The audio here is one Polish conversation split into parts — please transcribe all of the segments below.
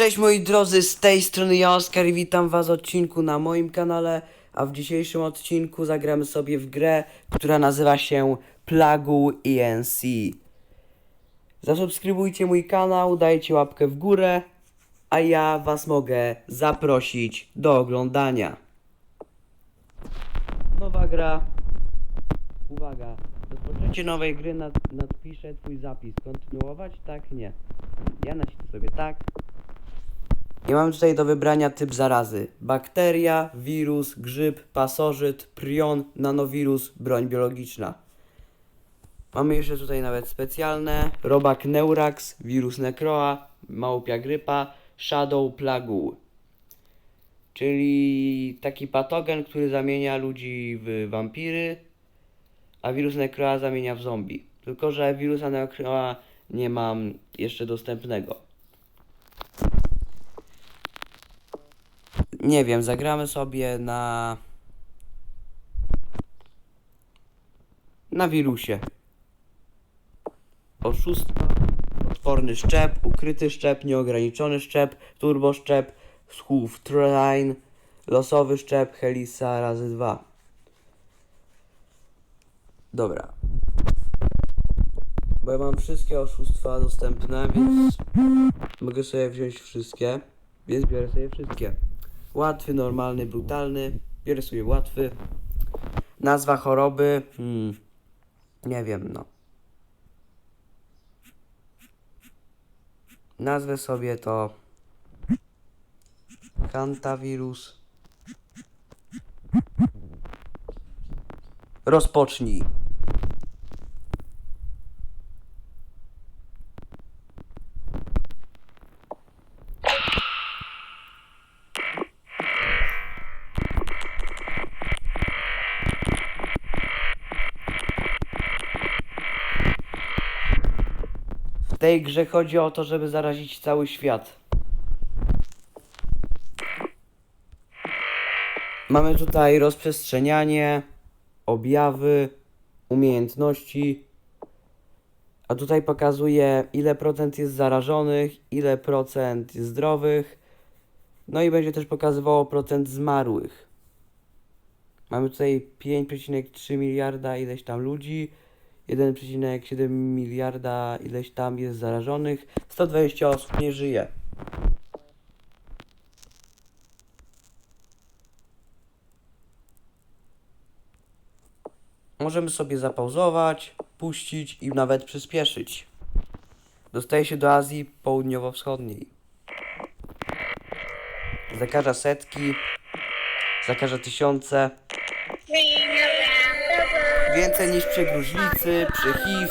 Cześć moi drodzy, z tej strony ja Oskar i witam was w odcinku na moim kanale, a w dzisiejszym odcinku zagramy sobie w grę, która nazywa się Plagu ENC. Zasubskrybujcie mój kanał, dajcie łapkę w górę, a ja was mogę zaprosić do oglądania. Nowa gra. Uwaga, rozpoczęcie nowej gry nad, nadpiszę twój zapis. Kontynuować? Tak? Nie. Ja nacisnę sobie tak. I mamy tutaj do wybrania typ zarazy. Bakteria, wirus, grzyb, pasożyt, prion, nanowirus, broń biologiczna. Mamy jeszcze tutaj nawet specjalne. Robak neurax, wirus necroa, małpia grypa, shadow plague. Czyli taki patogen, który zamienia ludzi w wampiry, a wirus necroa zamienia w zombie. Tylko, że wirusa necroa nie mam jeszcze dostępnego. Nie wiem, zagramy sobie na. Na wirusie. Oszustwa, odporny szczep, ukryty szczep, nieograniczony szczep, turbo szczep, schów Troline, losowy szczep, Helisa razy dwa. Dobra. Bo ja mam wszystkie oszustwa dostępne, więc mogę sobie wziąć wszystkie. Więc biorę sobie wszystkie. Łatwy, normalny, brutalny. Biorę sobie łatwy. Nazwa choroby. Hmm. Nie wiem, no. Nazwę sobie to. Hantawirus. Rozpocznij. Tej grze chodzi o to, żeby zarazić cały świat. Mamy tutaj rozprzestrzenianie, objawy, umiejętności. A tutaj pokazuje ile procent jest zarażonych, ile procent zdrowych. No i będzie też pokazywało procent zmarłych. Mamy tutaj 5,3 miliarda ileś tam ludzi. 1,7 miliarda ileś tam jest zarażonych, 120 osób nie żyje. Możemy sobie zapauzować, puścić i nawet przyspieszyć. Dostaje się do Azji Południowo-Wschodniej. Zakaża setki, zakaża tysiące. Więcej niż przy gruźlicy, przy HIV,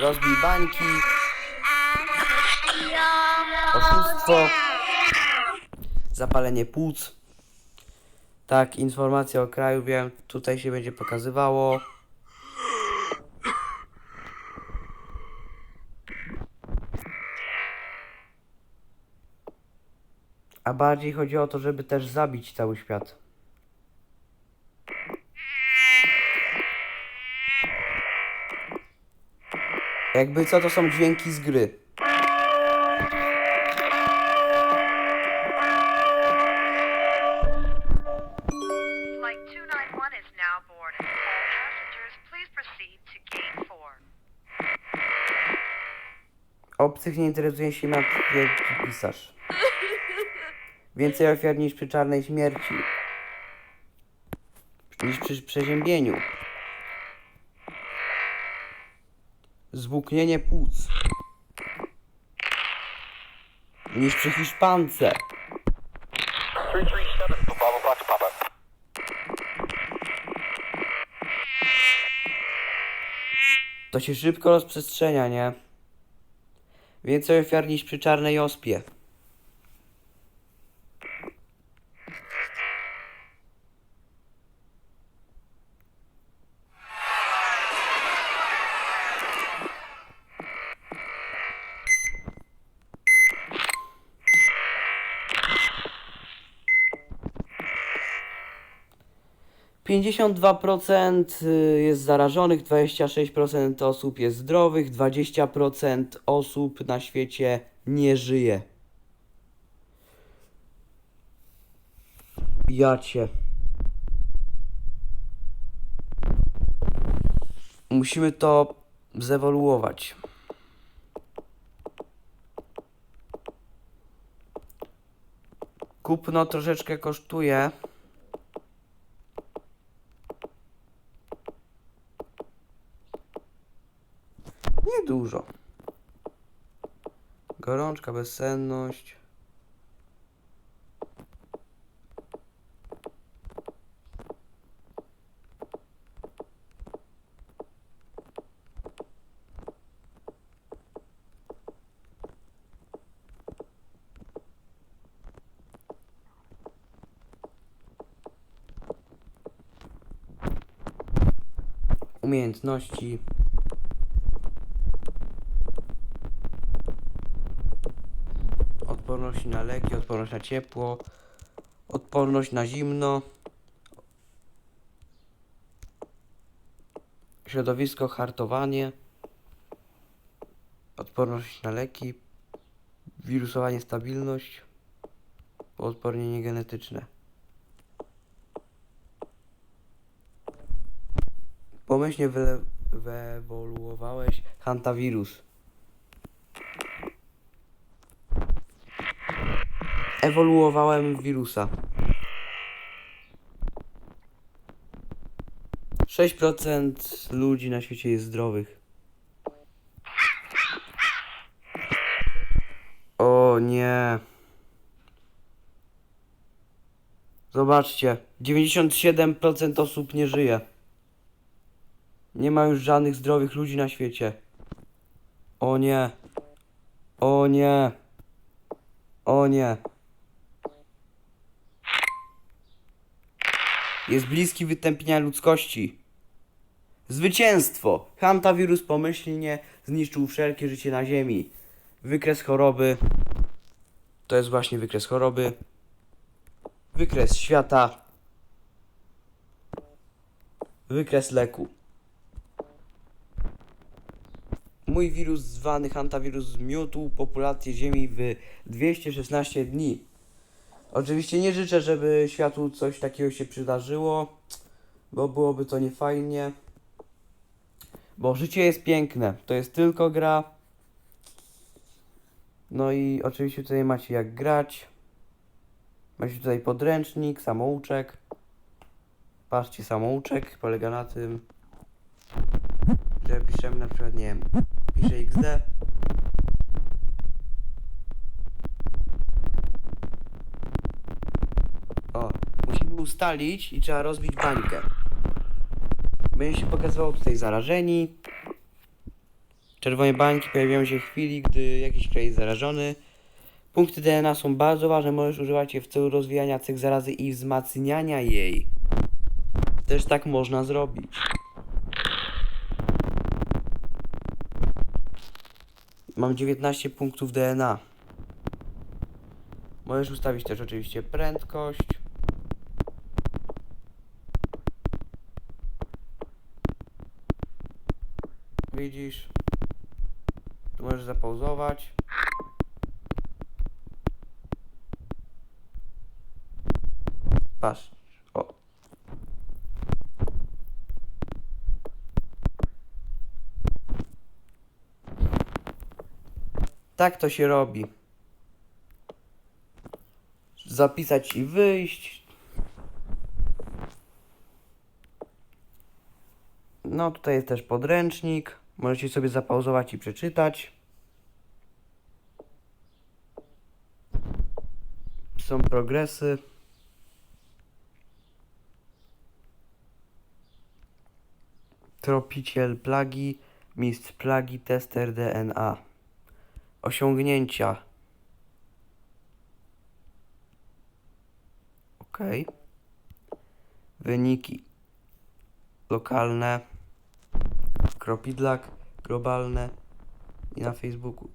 rozbij bańki, oszustwo, zapalenie płuc. Tak, informacja o kraju, wiem, tutaj się będzie pokazywało. A bardziej chodzi o to, żeby też zabić cały świat. Jakby co to są dźwięki z gry. Flight 291 is now boarding. All passengers, please proceed to gate 4. Obcych nie interesuje się ma wielki pisarz. Więcej ofiar niż przy czarnej śmierci. Niż przy przeziębieniu. Zwłóknienie płuc. Niż przy hiszpance. 337 to Bravo Fox Papa. To się szybko rozprzestrzenia, nie? Więcej ofiar niż przy czarnej ospie. 52% y, jest zarażonych, 26% osób jest zdrowych, 20% osób na świecie nie żyje. Jacie. Musimy to zewoluować. Kupno troszeczkę kosztuje. Niedużo. Gorączka, bezsenność. Umiejętności. Odporność na leki, odporność na ciepło, odporność na zimno. Środowisko, hartowanie. Odporność na leki. Wirusowanie, stabilność. Uodpornienie genetyczne. Pomyślnie wyewoluowałeś hantawirus. Ewoluowałem wirusa. 6% ludzi na świecie jest zdrowych. O nie. Zobaczcie, 97% osób nie żyje. Nie ma już żadnych zdrowych ludzi na świecie. O nie. O nie. O nie. Jest bliski wytępienia ludzkości. Zwycięstwo! Hantawirus pomyślnie zniszczył wszelkie życie na Ziemi. Wykres choroby. To jest właśnie wykres choroby. Wykres świata. Wykres leku. Mój wirus zwany hantawirus zmiótł populację Ziemi w 216 dni. Oczywiście nie życzę, żeby światu coś takiego się przydarzyło, bo byłoby to niefajnie. Bo życie jest piękne, to jest tylko gra. No i oczywiście tutaj macie jak grać. Macie tutaj podręcznik, samouczek. Patrzcie, samouczek polega na tym, że piszemy na przykład, nie wiem, piszę XD. O, musimy ustalić i trzeba rozbić bańkę. Będzie się pokazywało tutaj zarażeni. Czerwone bańki pojawiają się w chwili, gdy jakiś kraj jest zarażony. Punkty DNA są bardzo ważne, możesz używać je w celu rozwijania cech zarazy i wzmacniania jej. Też tak można zrobić. Mam 19 punktów DNA. Możesz ustawić też oczywiście prędkość. Widzisz? Tu możesz zapauzować. Patrz. O. Tak to się robi. Zapisać i wyjść. No tutaj jest też podręcznik. Możecie sobie zapauzować i przeczytać. Są progresy. Tropiciel plagi, mistrz plagi, tester DNA. Osiągnięcia. Ok. Wyniki. Lokalne. Kropidlak. Globalne. I na Facebooku.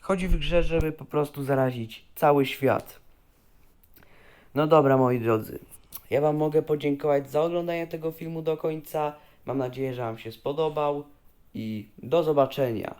Chodzi w grze, żeby po prostu zarazić cały świat. No dobra, moi drodzy. Ja Wam mogę podziękować za oglądanie tego filmu do końca. Mam nadzieję, że Wam się spodobał. I do zobaczenia.